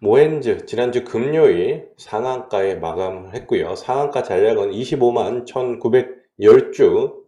모엔즈 지난주 금요일 상한가에 마감을 했고요. 상한가 잔량은 25만 1910주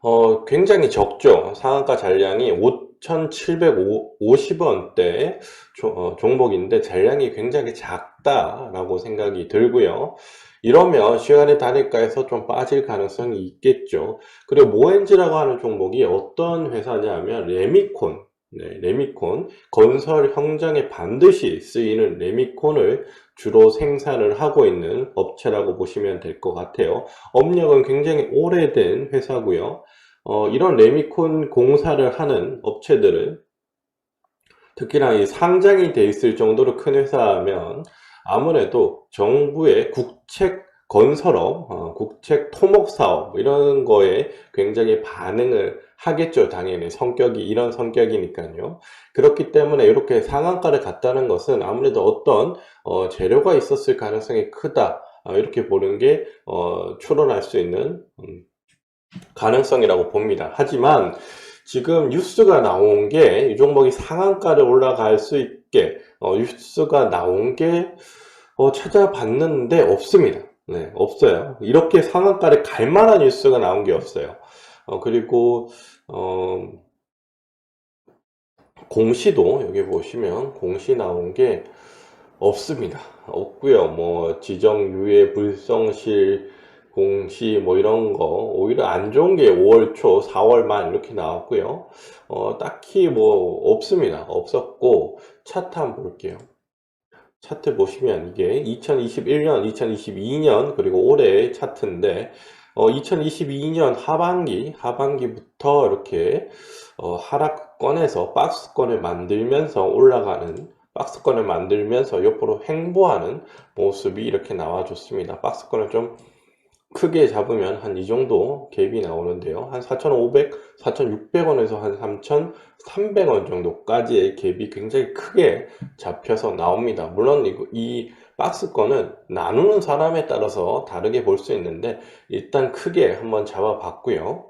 어, 굉장히 적죠. 상한가 잔량이 5,750원대 어, 종목인데 잔량이 굉장히 작다라고 생각이 들고요. 이러면 시간의 단일가에서 좀 빠질 가능성이 있겠죠. 그리고 모엔즈라고 하는 종목이 어떤 회사냐면 레미콘 네, 레미콘 건설 현장에 반드시 쓰이는 레미콘을 주로 생산을 하고 있는 업체라고 보시면 될 것 같아요. 업력은 굉장히 오래된 회사고요. 어, 이런 레미콘 공사를 하는 업체들은 특히나 이 상장이 돼 있을 정도로 큰 회사면 아무래도 정부의 국책 건설업, 어, 국책 토목 사업 뭐 이런 거에 굉장히 반응을 하겠죠. 당연히 성격이 이런 성격이니까요. 그렇기 때문에 이렇게 상한가를 갔다는 것은 아무래도 어떤 어, 재료가 있었을 가능성이 크다. 어, 이렇게 보는 게 어, 추론할 수 있는 음, 가능성이라고 봅니다. 하지만 지금 뉴스가 나온 게 이 종목이 상한가를 올라갈 수 있게 어, 뉴스가 나온 게 어, 찾아봤는데 없습니다. 네, 없어요. 이렇게 상한가를 갈 만한 뉴스가 나온 게 없어요. 어, 그리고 어, 공시도 여기 보시면 공시 나온 게 없습니다. 없고요. 뭐 지정 유예 불성실 공시 뭐 이런 거 오히려 안 좋은 게 5월 초, 4월 말 이렇게 나왔고요. 어, 딱히 뭐 없습니다. 없었고 차트 한번 볼게요. 차트 보시면 이게 2021년, 2022년 그리고 올해 차트인데 어, 2022년 하반기 하반기부터 이렇게 어, 하락권에서 박스권을 만들면서 올라가는 박스권을 만들면서 옆으로 횡보하는 모습이 이렇게 나와줬습니다. 박스권을 좀 크게 잡으면 한 이 정도 갭이 나오는데요. 한 4,500, 4,600원에서 한 3,300원 정도까지의 갭이 굉장히 크게 잡혀서 나옵니다. 물론 이, 이 박스권은 나누는 사람에 따라서 다르게 볼 수 있는데 일단 크게 한번 잡아봤고요.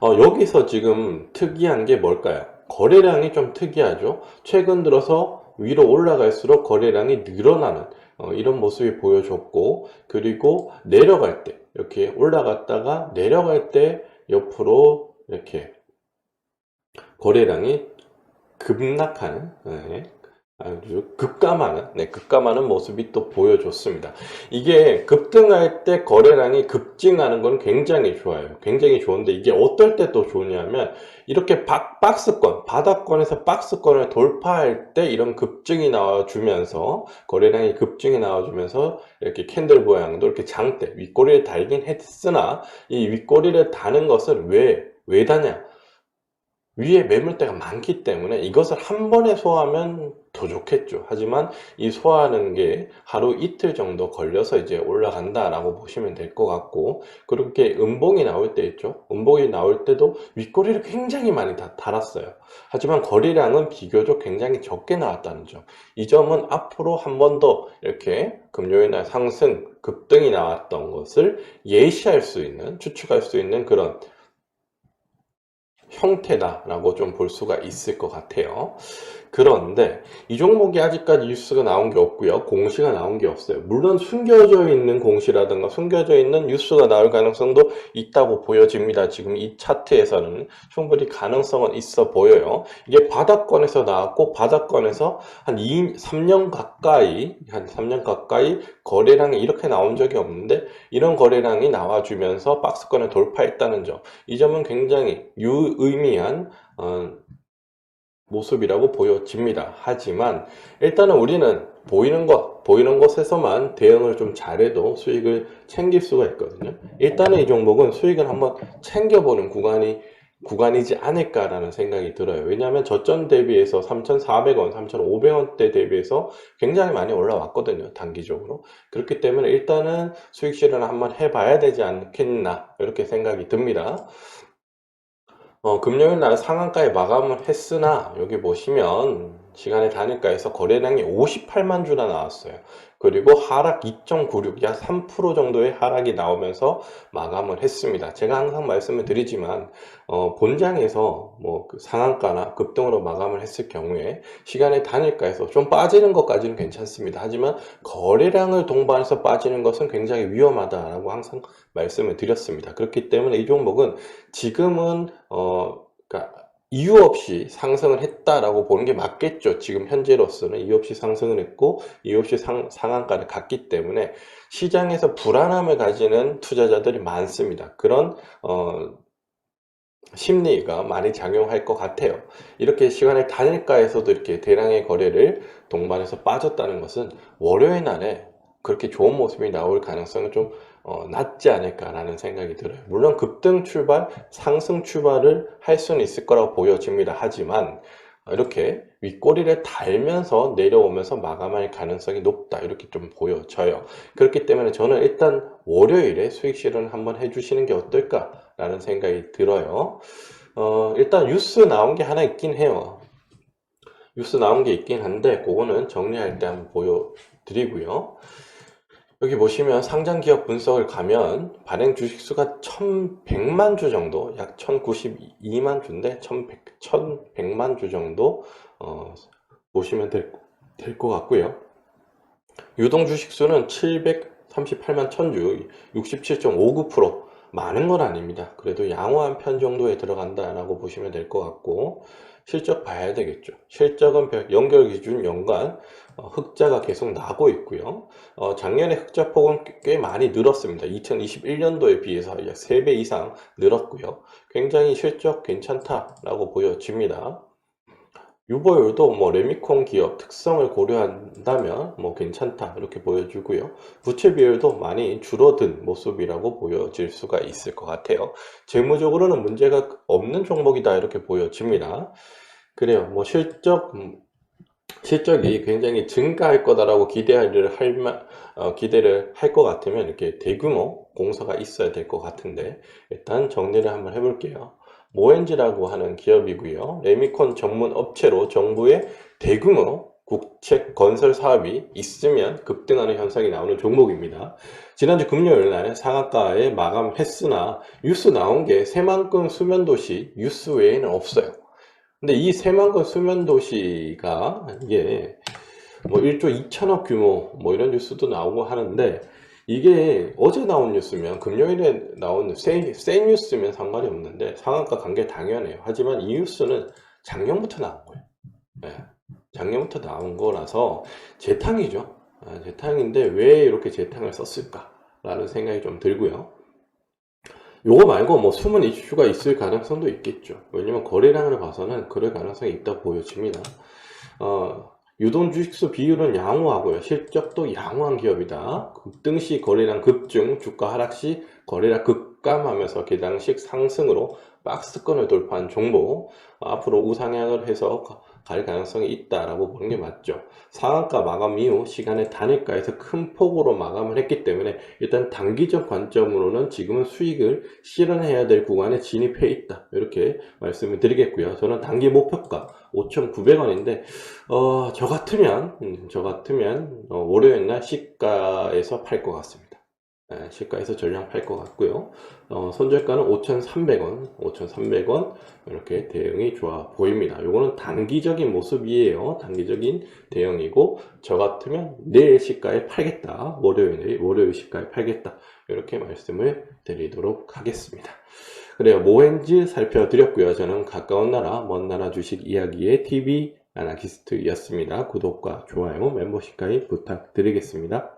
어, 여기서 지금 특이한 게 뭘까요? 거래량이 좀 특이하죠. 최근 들어서 위로 올라갈수록 거래량이 늘어나는 어, 이런 모습이 보여줬고 그리고 내려갈 때 이렇게 올라갔다가 내려갈 때 옆으로 이렇게 거래량이 급락하는 네, 아주 급감하는, 네, 급감하는 모습이 또 보여줬습니다. 이게 급등할 때 거래량이 급증하는 건 굉장히 좋아요. 굉장히 좋은데 이게 어떨 때 또 좋냐면 이렇게 박, 박스권, 바닥권에서 박스권을 돌파할 때 이런 급증이 나와주면서 거래량이 급증이 나와주면서 이렇게 캔들 모양도 이렇게 장대, 윗꼬리를 달긴 했으나 이 윗꼬리를 다는 것을 왜, 왜 다냐? 위에 매물대가 많기 때문에 이것을 한 번에 소화하면 더 좋겠죠. 하지만 이 소화하는 게 하루 이틀 정도 걸려서 이제 올라간다라고 보시면 될 것 같고 그렇게 음봉이 나올 때 있죠. 음봉이 나올 때도 윗꼬리를 굉장히 많이 다 달았어요. 하지만 거래량은 비교적 굉장히 적게 나왔다는 점. 이 점은 앞으로 한 번 더 이렇게 금요일 날 상승 급등이 나왔던 것을 예시할 수 있는 추측할 수 있는 그런 형태다라고 좀 볼 수가 있을 것 같아요. 그런데 이 종목이 아직까지 뉴스가 나온 게 없고요. 공시가 나온 게 없어요. 물론 숨겨져 있는 공시라든가 숨겨져 있는 뉴스가 나올 가능성도 있다고 보여집니다. 지금 이 차트에서는 충분히 가능성은 있어 보여요. 이게 바닥권에서 나왔고 바닥권에서 한 2, 3년 가까이 한 3년 가까이 거래량이 이렇게 나온 적이 없는데 이런 거래량이 나와주면서 박스권을 돌파했다는 점. 이 점은 굉장히 유 의미한 어, 모습이라고 보여집니다. 하지만 일단은 우리는 보이는 것, 보이는 것에서만 대응을 좀 잘해도 수익을 챙길 수가 있거든요. 일단은 이 종목은 수익을 한번 챙겨보는 구간이 구간이지 않을까라는 생각이 들어요. 왜냐하면 저점 대비해서 3,400원, 3,500원대 대비해서 굉장히 많이 올라왔거든요. 단기적으로. 그렇기 때문에 일단은 수익 실현을 한번 해봐야 되지 않겠나 이렇게 생각이 듭니다. 어, 금요일 날 상한가에 마감을 했으나 여기 보시면 시간의 단일가에서 거래량이 58만 주나 나왔어요. 그리고 하락 2.96, 약 3% 정도의 하락이 나오면서 마감을 했습니다. 제가 항상 말씀을 드리지만 어, 본장에서 뭐 그 상한가나 급등으로 마감을 했을 경우에 시간의 단일가에서 좀 빠지는 것까지는 괜찮습니다. 하지만 거래량을 동반해서 빠지는 것은 굉장히 위험하다라고 항상 말씀을 드렸습니다. 그렇기 때문에 이 종목은 지금은 어, 그러니까 이유 없이 상승을 했다라고 보는 게 맞겠죠. 지금 현재로서는 이유 없이 상승을 했고 이유 없이 상, 상한가를 갔기 때문에 시장에서 불안함을 가지는 투자자들이 많습니다. 그런 어, 심리가 많이 작용할 것 같아요. 이렇게 시간의 단일가에서도 이렇게 대량의 거래를 동반해서 빠졌다는 것은 월요일 날에 그렇게 좋은 모습이 나올 가능성은 좀 어, 낮지 않을까라는 생각이 들어요. 물론 급등 출발, 상승 출발을 할 수는 있을 거라고 보여집니다. 하지만 이렇게 윗꼬리를 달면서 내려오면서 마감할 가능성이 높다. 이렇게 좀 보여져요. 그렇기 때문에 저는 일단 월요일에 수익 실현 한번 해주시는 게 어떨까 라는 생각이 들어요. 어, 일단 뉴스 나온 게 하나 있긴 해요. 뉴스 나온 게 있긴 한데 그거는 정리할 때 한번 보여드리고요. 여기 보시면 상장 기업 분석을 가면 발행 주식 수가 1100만 주 정도, 약 1092만 주인데 1100, 1100만 주 정도 어, 보시면 될것 같고요. 유동 주식 수는 738만 1000주, 67.59% 많은 건 아닙니다. 그래도 양호 한 편 정도에 들어간다라고 보시면 될 것 같고 실적 봐야 되겠죠. 실적은 별- 연결 기준 연간 어, 흑자가 계속 나고 있고요. 어, 작년에 흑자 폭은 꽤- 꽤 많이 늘었습니다. 2021년도에 비해서 약 3배 이상 늘었고요. 굉장히 실적 괜찮다라고 보여집니다. 유보율도 뭐 레미콘 기업 특성을 고려한다면 뭐 괜찮다 이렇게 보여주고요. 부채 비율도 많이 줄어든 모습이라고 보여질 수가 있을 것 같아요. 재무적으로는 문제가 없는 종목이다 이렇게 보여집니다. 그래요. 뭐 실적 음, 실적이 굉장히 증가할 거다라고 기대를 할 마- 어, 기대를 할 것 같으면 이렇게 대규모 공사가 있어야 될 것 같은데 일단 정리를 한번 해볼게요. 모엔지라고 하는 기업이고요. 레미콘 전문 업체로 정부의 대규모 국책 건설 사업이 있으면 급등하는 현상이 나오는 종목입니다. 지난주 금요일 날 상한가에 마감했으나 뉴스 나온 게 새만금 수면도시 뉴스 외에는 없어요. 근데 이 새만금 수면도시가 이게 뭐 1조 2천억 규모 뭐 이런 뉴스도 나오고 하는데 이게 어제 나온 뉴스면 금요일에 나온 새, 새 뉴스면 상관이 없는데 상한가 간게 당연해요. 하지만 이 뉴스는 작년부터 나온 거예요. 예, 작년부터 나온 거라서 재탕이죠. 아, 재탕인데 왜 이렇게 재탕을 썼을까라는 생각이 좀 들고요. 요거 말고 뭐 숨은 이슈가 있을 가능성도 있겠죠. 왜냐면 거래량을 봐서는 그럴 가능성이 있다 보여집니다. 어, 유동 주식수 비율은 양호하고요. 실적도 양호한 기업이다. 급등 시 거래량 급증, 주가 하락 시 거래량 급감하면서 계장식 상승으로 박스권을 돌파한 종목. 어, 앞으로 우상향을 해서 가- 갈 가능성이 있다라고 보는 게 맞죠. 상한가 마감 이후 시간의 단일가에서 큰 폭으로 마감을 했기 때문에 일단 단기적 관점으로는 지금은 수익을 실현해야 될 구간에 진입해 있다. 이렇게 말씀을 드리겠고요. 저는 단기 목표가 5,900원인데 어, 저 같으면, 음, 저 같으면, 어, 월요일 날 시가에서 팔 것 같습니다. 예, 시가에서 전량 팔것 같고요. 어, 손절가는 5,300원, 5,300원, 이렇게 대응이 좋아 보입니다. 요거는 단기적인 모습이에요. 단기적인 대응이고, 저 같으면 내일 시가에 팔겠다. 월요일, 월요일 시가에 팔겠다. 이렇게 말씀을 드리도록 하겠습니다. 그래요. 모엔즈 살펴드렸고요. 저는 가까운 나라, 먼 나라 주식 이야기의 TV 아나키스트였습니다. 구독과 좋아요, 멤버십 가입 부탁드리겠습니다.